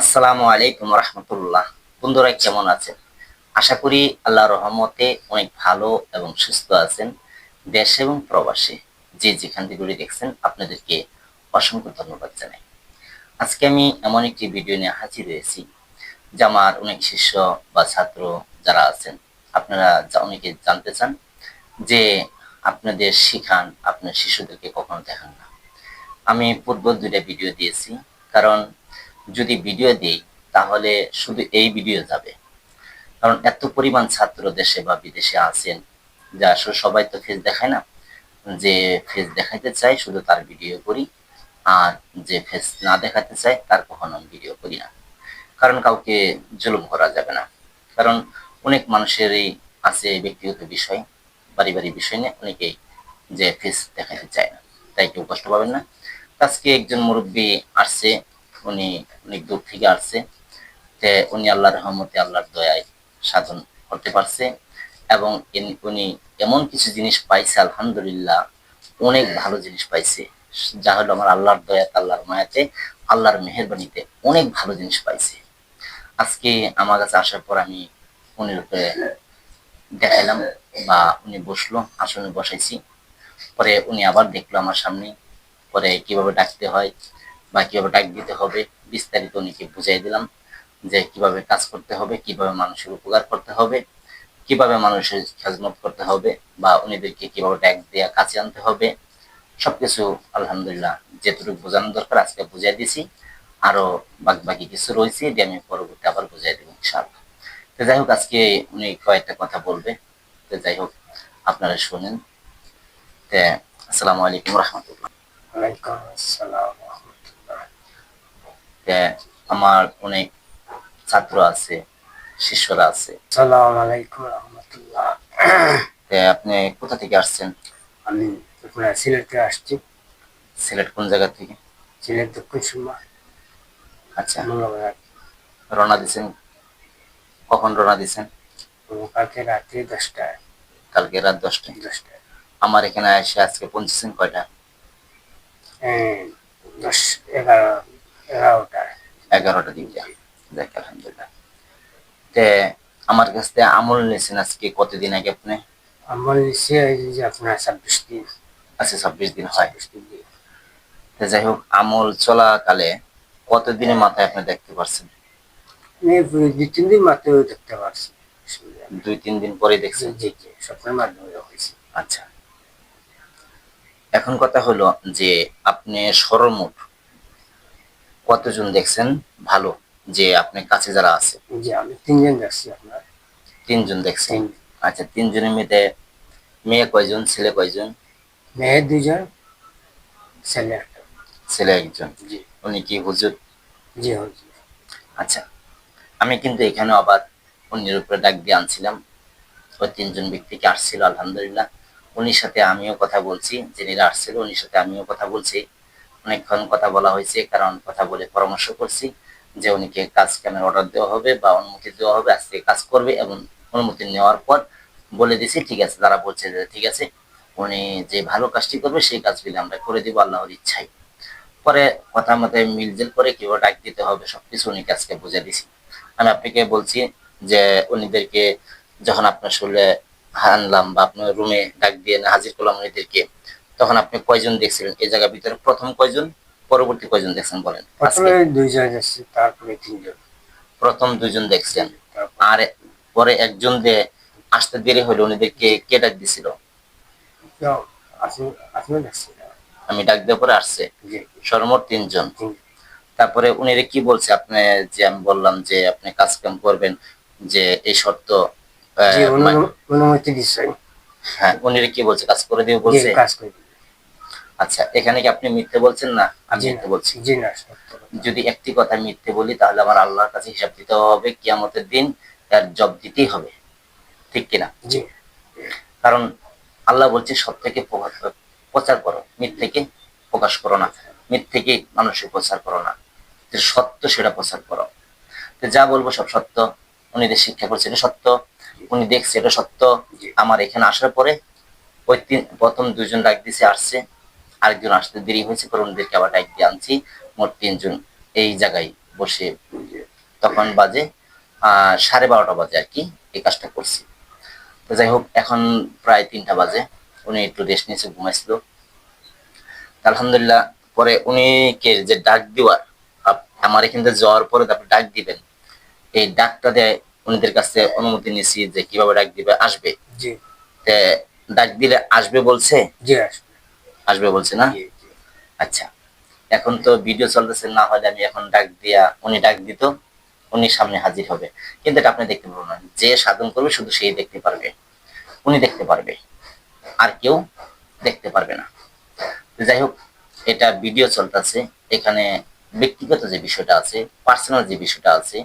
আসসালামু আলাইকুম রহমতুল্লাহ। বন্ধুরা কেমন আছেন? আশা করি আল্লাহ রহমতে অনেক ভালো এবং সুস্থ আছেন দেশ এবং প্রবাসে। যে যেখান থেকে দেখছেন, আপনাদেরকে অসংখ্য ধন্যবাদ জানাই। আজকে আমি এমন একটি ভিডিও নিয়ে হাজির হয়েছি, যে আমার অনেক শিষ্য বা ছাত্র যারা আছেন, আপনারা অনেকে জানতে চান যে আপনাদের শিখান আপনার শিশুদেরকে কখনো দেখান না। আমি পূর্ব দুইটা ভিডিও দিয়েছি, কারণ যদি ভিডিও দিই, তাহলে শুধু এই ভিডিও যাবে। কারণ এত পরিমাণ ছাত্র দেশে বা বিদেশে আছেন যে আসলে সবাই তো ফেস দেখায় না। যে ফেস দেখাইতে চাই শুধু তার ভিডিও করি, আর যে ফেস না দেখাতে চায়, তার কখনো ভিডিও করি না। কারণ কাউকে জুলুম করা যাবে না। কারণ অনেক মানুষেরই আছে ব্যক্তিগত বিষয়, পারিবারিক বিষয় নিয়ে অনেকেই যে ফেস দেখাতে চায় না। তাই কেউ কষ্ট পাবেন না। আজকে একজন মুরব্বী আসছে উনি অনেক দূর থেকে আসছে। তে উনি আল্লাহর রহমতে আল্লাহর দয়ায় সাধন করতে পারছে এবং উনি এমন কিছু জিনিস পাইছে, আলহামদুলিল্লাহ, অনেক ভালো জিনিস পাইছে, যা হলো আমার আল্লাহর দয়াতে আল্লাহর মায়াতে, আল্লাহর মেহেরবানিতে অনেক ভালো জিনিস পাইছে। আজকে আমার কাছে আসার পর আমি উনির উপরে দেখাইলাম বা উনি বসল, আসনে বসাইছি। পরে উনি আবার দেখল আমার সামনে, পরে কীভাবে ডাকতে হয় বা কীভাবে ডাক দিতে হবে, বিস্তারিত উনিকে বুঝাই দিলাম যে কীভাবে কাজ করতে হবে, কীভাবে মানুষের উপকার করতে হবে, কীভাবে মানুষের খেজমত করতে হবে বা উনিদেরকে কীভাবে ডাক দেওয়া কাছে আনতে হবে। সবকিছু আলহামদুলিল্লাহ যেটুকু বোঝানো দরকার, আজকে বুঝাই দিছি। আরও বাকি বাকি কিছু রয়েছে যে আমি পরবর্তী আবার বুঝাই দেবো, ইনশাআল্লাহ। তো যাই হোক, আজকে উনি কয়েকটা কথা বলবে। তো যাই হোক, আপনারা শুনেন। আসসালামু আলাইকুম রহমতুল্লাহ। ওয়ালাইকুম আসসালাম। আমার অনেক ছাত্র আছে শিষ্যরা আছে। সালাম আলাইকুম রহমতুল্লাহ। আপনি কোথা থেকে আসছেন? আমি আপনার সিলেটে আসছি। সিলেট কোন জায়গা থেকে? সিলেট দক্ষিণ সুরমা। আচ্ছা। রওনা দিছেন কখন রওনা দিছেন কালকে রাত্রি দশটায়। কালকে রাত দশটায়? দশটায়। আমার এখানে এসে আজকে পৌঁছেছেন কয়টা? এই, দশ এগারো। এগারোটায়। এগারোটা দিন দেখ আলহামদুলিল্লাহ। তে আমার কাছ থেকে আমল নিয়েছেন আজকে কতদিন আগে আপনি? আমার নিচে যে আপনার ছাব্বিশ দিন। আচ্ছা ছাব্বিশ দিন হয়। তো যাই হোক আমল চলাকালে কতদিনের মাথায় আপনি দেখতে পারছেন? দুই তিন দিন মাত্র দেখতে পারছি। দুই তিন দিন পরে দেখছেন? জি জি স্বপ্নের মাধ্যমে হয়েছে। আচ্ছা। এখন কথা হলো যে আপনি সরমুঠ কতজন দেখছেন ভালো যে আপনি কাছে যারা আছে? জি আমি তিনজন দেখছি আপনার। তিনজন দেখছেন? আচ্ছা তিনজনের মধ্যে মেয়ে কয়জন ছেলে কয়জন? মেয়ে দুজন ছেলে একটা। ছেলে একজন। জি। উনি কি হুজুর? জি হুজুর। আচ্ছা আমি কিন্তু এখানে আবার উনির উপরে ডাক দিয়ে আনছিলাম। ওই তিনজন ব্যক্তিকে আসছিল? আলহামদুলিল্লাহ। উনির সাথে আমিও কথা বলছি যিনিরা আসছিল উনির সাথে আমিও কথা বলছি। অনেকক্ষণ কথা বলা হয়েছে, কারণ কথা বলে পরামর্শ করছি যে উনিকে কাজ কেমন অর্ডার দেওয়া হবে বা অনুমতি দেওয়া হবে, আজকে কাজ করবে এবং অনুমতি নেওয়ার পর বলে দিছি ঠিক আছে, তারা বলছে যে ঠিক আছে, উনি যে ভালো কাজটি করবে সেই কাজগুলি আমরা করে দিব আল্লাহর ইচ্ছাই পরে কথা মতে মিলজেল করে কীভাবে ডাক দিতে হবে, সবকিছু উনিকে আজকে বুঝে দিছি আমি আপনাকে বলছি যে উনিদেরকে যখন আপনার শরীরে আনলাম বা আপনার রুমে ডাক দিয়ে হাজির করলাম, উনিদেরকে তখন আপনি কয়জন দেখছিলেন? এই জায়গার ভিতরে প্রথম কয়জন? পরবর্তী কয়জন দেখছেন বলেন? দুইজন যাচ্ছে তারপরে তিনজন। প্রথম দুজন দেখছেন। আর পরে একজন যে আসতে দেরি হলো উনিদেরকে কে ডাক দিছিল? আমি ডাক দেওয়ার পরে আসছে। জি। সর্বমোট তিনজন। তারপরে উনি কি বলছে? আপনি যে আমি বললাম যে আপনি কাজ কাম করবেন যে এই শর্ত মানে- অনু- অনুমতি দিচ্ছেন। হ্যাঁ উনি কি বলছে? কাজ করে দিবে বলছে? কাজ করে। আচ্ছা এখানে কি আপনি মিথ্যে বলছেন? না আমি মিথ্যে বলছি। জি না যদি একটি কথা মিথ্যে বলি তাহলে আমার আল্লাহর কাছে হিসাব দিতে হবে কিয়ামতের দিন তার জব দিতেই হবে। ঠিক কিনা? জি। কারণ আল্লাহ বলছে সত্যকে প্রচার করো মিথ্যেকে প্রকাশ করো না। মিথ্যেকে মানুষের প্রচার করো না। যে সত্য সেটা প্রচার করো। তো যা বলব সব সত্য। উনি যে শিক্ষা করছে এটা সত্য। উনি দেখছে এটা সত্য। আমার এখানে আসার পরে ওই তিন প্রথম দুজন ডাক দিছে আসছে। আরেকজন আসতে দেরি হয়েছে পরে ওনাদেরকে আবার ডাক দিয়ে আনছি। মোট তিনজন এই জায়গায় বসে তখন বাজে আহ সাড়ে বারোটা বাজে আর কি এই কাজটা করছি। তো যাই হোক এখন প্রায় তিনটা বাজে। উনি একটু রেস্ট নিয়েছে ঘুমাইছিল। আলহামদুলিল্লাহ পরে উনিকে যে ডাক দেওয়ার আমার এখানে যাওয়ার পরে তারপর ডাক দিবেন এই ডাকটা দেয় উনিদের কাছে অনুমতি নিয়েছি যে কীভাবে ডাক দিবে আসবে। ডাক দিলে আসবে বলছে? জি আসবে। আসবে বলছে না? আচ্ছা। এখন তো ভিডিও চলতেছে না হলে আমি এখন ডাক দিয়া উনি ডাক দিত উনি সামনে হাজির হবে। কিন্তু এটা আপনি দেখতে পারবেন না। যে সাধন করবে শুধু সেই দেখতে পারবে। উনি দেখতে পারবে। আর কেউ দেখতে পারবে না। যাই হোক এটা ভিডিও চলতেছে। এখানে ব্যক্তিগত যে বিষয়টা আছে পার্সোনাল যে বিষয়টা আছে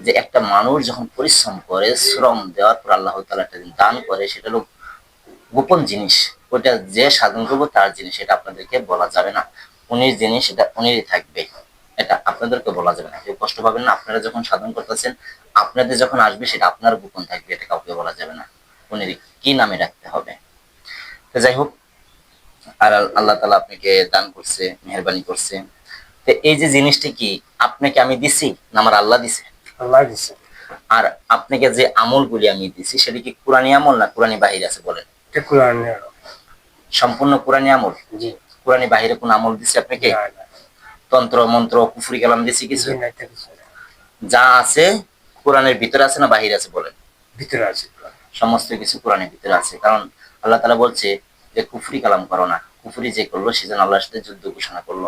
যে একটা মানুষ যখন পরিশ্রম করে শ্রম দেওয়ার পর আল্লাহ তালা একটা দান করে সেটা হলো গোপন জিনিস। ওটা যে সাধন করব তার জিনিস এটা আপনাদেরকে বলা যাবে না। উনির জিনিস এটা উনিরই থাকবে। এটা আপনাদেরকে বলা যাবে না। কেউ কষ্ট পাবেন না। আপনারা যখন সাধন করতেছেন আপনাদের যখন আসবে সেটা আপনার গোপন থাকবে এটা কাউকে বলা যাবে না। উনির কি নামে রাখতে হবে? তো যাই হোক আর আল্লাহ তালা আপনাকে দান করছে মেহরবানি করছে। তো এই যে জিনিসটি কি আপনাকে আমি দিছি না আমার আল্লাহ দিছে? আল্লাহ দিছে। আর আপনাকে যে আমলগুলি আমি দিছি সেটা কি কোরআনি আমল না কোরআনি বাহির আছে বলেন? এটা কোরআনের সম্পূর্ণ কোরআনি আমল? কোরআনি বাহিরে কোন আমল দিছে আপনাকে? তন্ত্র মন্ত্র কুফরি কালাম দিছি কিছু। যা আছে কোরআনের ভিতরে আছে না বাহির আছে বলেন? ভিতরে আছে সমস্ত কিছু কোরআনের ভিতরে আছে। কারণ আল্লাহ তালা বলছে যে কুফরি কালাম করো না। কুফরি যে করল সে যেন আল্লাহর সাথে যুদ্ধ ঘোষণা করল।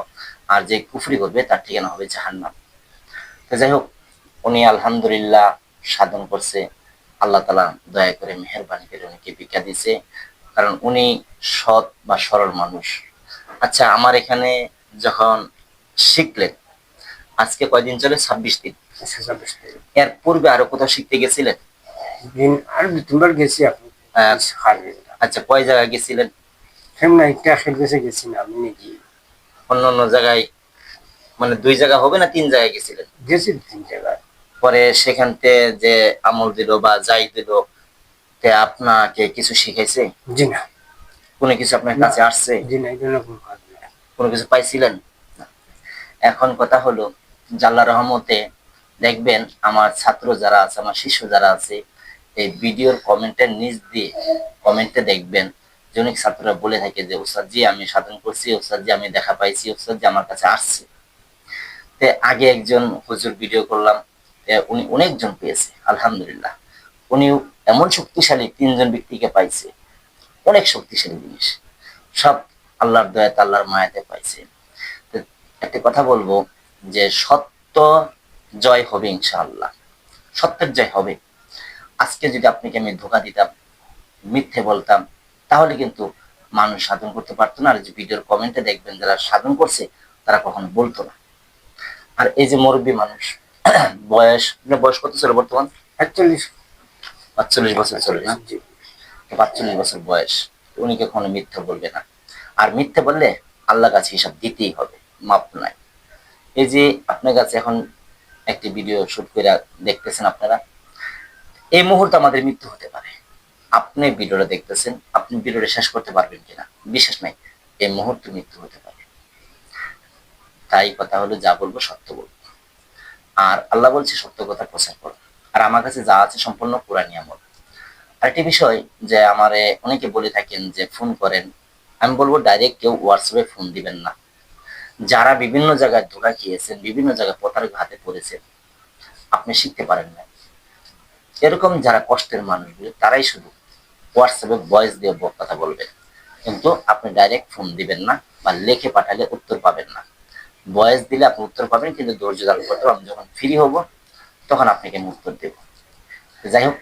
আর যে কুফরি করবে তার ঠিকানা হবে জাহান্নাম। তো যাই হোক উনি আলহামদুলিল্লাহ সাধন করছে। আল্লাহ তালা দয়া করে মেহরবানি করে উনিকে ভিক্ষা দিছে কারণ উনি সৎ বা সরল মানুষ। আচ্ছা আমার এখানে যখন শিখলেন আজকে কয়দিন চলে? ছাব্বিশ দিন। আচ্ছা। এর পূর্বে আরও কোথাও শিখতে গেছিলেন? আর দু গেছি আপনি। আচ্ছা কয় জায়গায় গেছিলেন? গেছে না আমি নাকি অন্য অন্য জায়গায় মানে দুই জায়গা হবে না তিন জায়গায় গেছিলেন? গেছি তিন জায়গায়। পরে সেখান থেকে যে আমল দিল বা যাই দিল তে আপনাকে কিছু শিখাইছে? জি না। কোনো কিছু আপনার কাছে আসছে? জি না এই জন্য কোনো কাজ নেই। কোনো কিছু পাইছিলেন। এখন কথা হলো জাল্লা রহমতে দেখবেন আমার ছাত্র যারা আছে আমার শিষ্য যারা আছে এই ভিডিওর কমেন্টের নিচ দিয়ে কমেন্টে দেখবেন যে অনেক ছাত্ররা বলে থাকে যে ওস্তাদ জি আমি সাধন করছি ওস্তাদ জি আমি দেখা পাইছি ওস্তাদ জি আমার কাছে আসছে। তে আগে একজন হুজুর ভিডিও করলাম উনি অনেকজন পেয়েছে আলহামদুলিল্লাহ। উনি এমন শক্তিশালী তিনজন ব্যক্তিকে পাইছে, অনেক শক্তিশালী জিনিস। সব আল্লাহর দয়াতে আল্লাহর মায়াতে পাইছে। একটা কথা বলব যে সত্য জয় হবে ইনশাআল্লাহ। সত্যের জয় হবে। আজকে যদি আপনাকে আমি ধোকা দিতাম, মিথ্যে বলতাম, তাহলে কিন্তু মানুষ সাধন করতে পারতো না। আর যে ভিডিওর কমেন্টে দেখবেন যারা সাধন করছে, তারা কখনো বলতো না। আর এই যে মুরব্বী মানুষ, বয়স আপনার বয়স কত ছিল বর্তমান? একচল্লিশ। পাঁচচল্লিশ বছর চলে না? পাঁচচল্লিশ বছর বয়স। উনি কখনো মিথ্যে বলবে না। আর মিথ্যে বললে আল্লাহ কাছে হিসাব দিতেই হবে মাপ নাই এই যে আপনার কাছে এখন একটি ভিডিও শুট করে দেখতেছেন আপনারা এই মুহূর্তে আমাদের মৃত্যু হতে পারে। আপনি ভিডিওটা দেখতেছেন আপনি ভিডিওটা শেষ করতে পারবেন কিনা? বিশ্বাস নাই এই মুহূর্তে মৃত্যু হতে পারে। তাই কথা হলো যা বলব সত্য বলব। আর আল্লাহ বলছে সত্য কথা প্রচার করো। আর আমার কাছে যা আছে সম্পূর্ণ পুরানি আমল আরেকটি বিষয় যে আমারে অনেকে বলে থাকেন যে ফোন করেন, আমি বলব ডাইরেক্ট কেউ হোয়াটসঅ্যাপে ফোন দিবেন না। যারা বিভিন্ন জায়গায় ধোকা খেয়েছেন, বিভিন্ন জায়গায় প্রতারক হাতে পড়েছেন, আপনি শিখতে পারেন না। এরকম যারা কষ্টের মানুষগুলো তারাই শুধু হোয়াটসঅ্যাপে ভয়েস দিয়ে কথা বলবেন। কিন্তু আপনি ডাইরেক্ট ফোন দিবেন না বা লেখে পাঠালে উত্তর পাবেন না। ভয়েস দিলে আপনি উত্তর পাবেন, কিন্তু ধৈর্য ধারণ করতে আমি যখন ফ্রি হব তখন আপনাকে আমি উত্তর দেব। যাই হোক,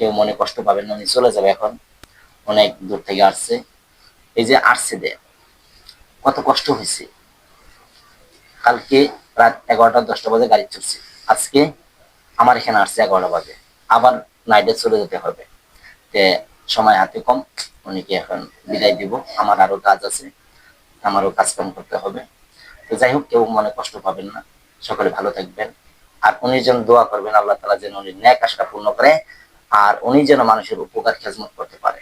কেউ মনে কষ্ট পাবেন উনি চলে যাবে এখন। অনেক দূর থেকে আসছে। এই যে আসছে দে কত কষ্ট হয়েছে। কালকে রাত এগারোটা, দশটা বাজে গাড়ি চলছে। আজকে আমার এখানে আসছে এগারোটা বাজে। আবার নাইটে চলে যেতে হবে। তে সময় হাতে কম, উনিকে এখন বিদায় দিব। আমার আরও কাজ আছে, আমারও কাজ কাম করতে হবে। তো যাই হোক, কেউ মনে কষ্ট পাবেন না। সকলে ভালো থাকবেন। আর উনি যেন দোয়া করবেন, আল্লাহ তালা যেন উনি ন্যাক আশাটা পূর্ণ করে আর উনি যেন মানুষের উপকার খেজমত করতে পারে।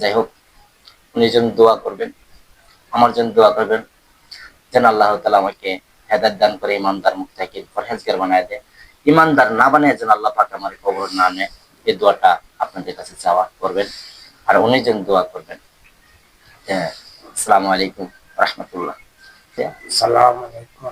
যাই হোক, উনি যেন দোয়া করবেন, আমার জন্য দোয়া করবেন, যেন আল্লাহ তালা আমাকে হেদার দান করে ইমানদার মুখ থেকে পরহেজগার বানায় দেয়। ইমানদার না বানায় যেন আল্লাহ পাক আমার খবর না নেয় এই দোয়াটা আপনাদের কাছে চাওয়া করবেন। আর উনি যেন দোয়া করবেন। হ্যাঁ আসসালামু আলাইকুম রহমতুল্লাহ। সালাম আলাইকুম।